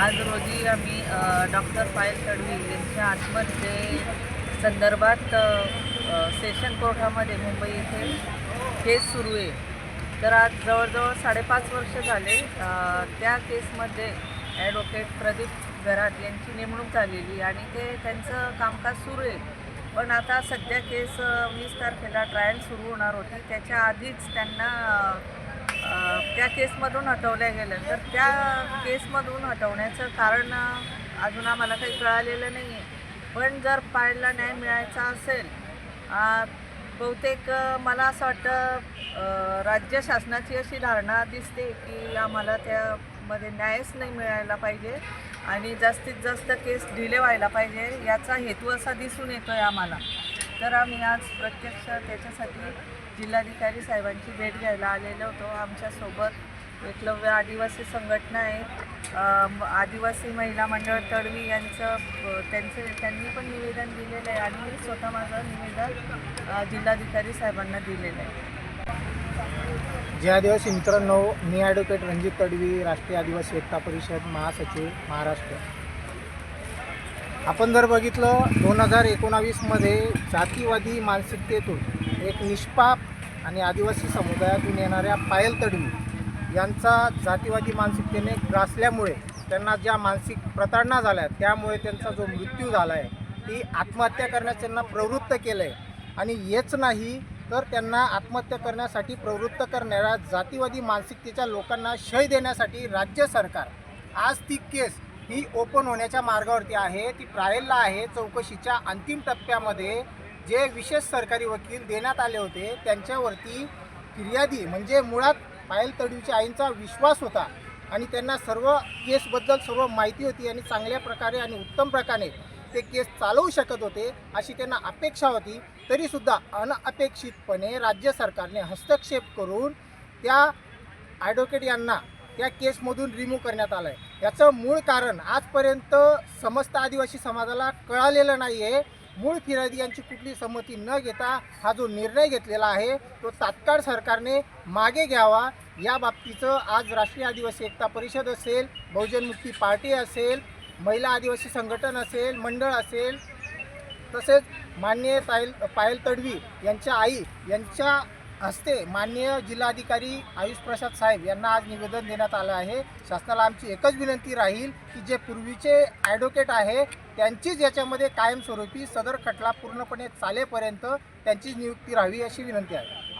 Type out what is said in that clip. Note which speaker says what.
Speaker 1: आज रोजी आम्ही डॉक्टर पायल तडवी यांच्या आत्महत्ये संदर्भात सेशन कोर्टामध्ये मुंबई येथे केस सुरू आहे. तर आज जवळजवळ साडेपाच वर्ष झाले त्या केसमध्ये ॲडव्होकेट प्रदीप घरात यांची नेमणूक झालेली आणि ते त्यांचं कामकाज सुरू आहे. पण आता सध्या केस वीस तारखेला ट्रायल सुरू होणार होती. त्याच्या आधीच त्यांना त्या केसमधून हटवल्या गेलं तर त्या केसमधून हटवण्याचं कारण अजून आम्हाला काही कळालेलं नाही आहे पण जर पायलला न्याय मिळायचा असेल बहुतेक मला असं वाटतं राज्य शासनाची अशी धारणा दिसते की आम्हाला त्यामध्ये न्यायच नाही मिळायला पाहिजे आणि जास्तीत जास्त केस डिले व्हायला पाहिजे याचा हेतू असा दिसून येतो आहे आम्हाला. तर आम्ही आज प्रत्यक्ष त्याच्यासाठी जिल्हाधिकारी साहेबांची भेट घ्यायला आलेलो होतो. आमच्यासोबत एकलव्य आदिवासी संघटना आहे. आदिवासी महिला मंडळ तडवी यांचं त्यांचे त्यांनी पण निवेदन दिलेलं आहे आणि मी स्वतः माझं निवेदन जिल्हाधिकारी साहेबांना दिलेलं आहे.
Speaker 2: जय आदिवासी मित्रांनो मी ॲडव्होकेट रणजित तडवी राष्ट्रीय आदिवासी एकता परिषद महासचिव महाराष्ट्र. आपण जर बघितलं दोन हजार एकोणावीसमध्ये जातीवादी मानसिकतेतून एक निष्पाप आणि आदिवासी समुदायातून येणाऱ्या पायल तडवी यांचा जातीवादी मानसिकतेने ग्रासल्यामुळे त्यांना ज्या मानसिक प्रताडणा झाल्या त्यामुळे त्यांचा जो मृत्यू झाला आहे ती आत्महत्या करण्यास त्यांना प्रवृत्त केलं आहे आणि हेच नाही तर त्यांना आत्महत्या करण्यासाठी प्रवृत्त करणाऱ्या जातीवादी मानसिकतेच्या लोकांना शय देण्यासाठी राज्य सरकार आज ती केस ही ओपन होण्याच्या मार्गावरती आहे. ती ट्रायलला आहे. चौकशीच्या अंतिम टप्प्यामध्ये जे विशेष सरकारी वकील देण्यात आले होते त्यांच्यावरती फिर्यादी म्हणजे मुळात पायल तडवीच्या आईंचा विश्वास होता आणि त्यांना सर्व केसबद्दल सर्व माहिती होती आणि चांगल्या प्रकारे आणि उत्तम प्रकारे ते केस चालवू शकत होते अशी त्यांना अपेक्षा होती. तरीसुद्धा अनअपेक्षितपणे राज्य सरकारने हस्तक्षेप करून त्या ॲडव्होकेट यांना या केसमधून रिमूव्ह करण्यात आलं आहे याचं मूळ कारण आजपर्यंत समस्त आदिवासी समाजाला कळालेलं नाही आहे मूळ फिर्यादी यांची कुठली संमती न घेता हा जो निर्णय घेतलेला आहे तो तात्काळ सरकारने मागे घ्यावा. या बाबतीचं आज राष्ट्रीय आदिवासी एकता परिषद असेल बहुजन मुक्ती पार्टी असेल महिला आदिवासी संघटन असेल मंडळ असेल तसेच माननीय पायल पायल तडवी यांच्या आई यांच्या हस्ते माननीय जिल्हाधिकारी आयुष प्रसाद साहेब यांना आज निवेदन देण्यात आलं आहे. शासनाला आमची एकच विनंती राहील की जे पूर्वीचे ॲडव्होकेट आहे त्यांचीच याच्यामध्ये कायमस्वरूपी सदर खटला पूर्णपणे चालेपर्यंत त्यांचीच नियुक्ती राहावी अशी विनंती आहे.